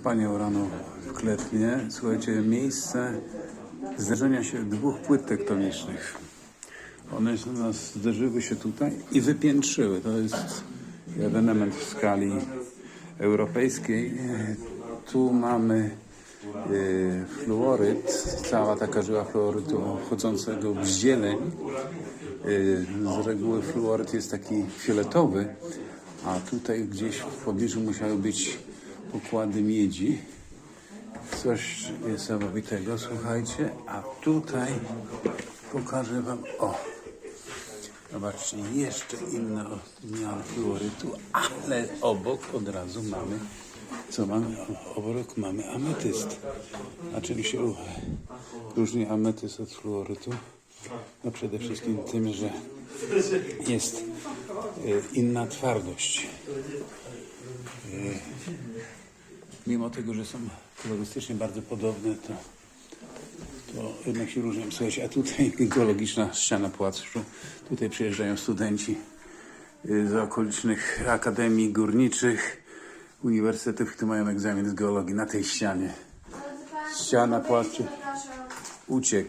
Kopalnia uranu w Kletnie. Słuchajcie, miejsce zderzenia się dwóch płyt tektonicznych. One się nas zderzyły się tutaj i wypiętrzyły. To jest ewenement w skali europejskiej. Tu mamy e, fluoryt, cała taka żyła fluorytu wchodzącego w zieleń. E, Z reguły fluoryt jest taki fioletowy, a tutaj gdzieś w pobliżu musiały być pokłady miedzi. Coś niesamowitego, słuchajcie. A tutaj pokażę wam, o, zobaczcie, jeszcze inna odmiana fluorytu, ale obok od razu mamy, co mamy? Obok mamy ametyst. A czym się różni ametyst od fluorytu? No przede wszystkim tym, że jest e, inna twardość. Mimo tego, że są kolorystycznie bardzo podobne, to, to jednak się różnią. Słuchajcie, a tutaj ekologiczna ściana płaszczu. Tutaj przyjeżdżają studenci y, z okolicznych akademii górniczych, uniwersytetów, które mają egzamin z geologii na tej ścianie. Ściana płaszczu uciekł.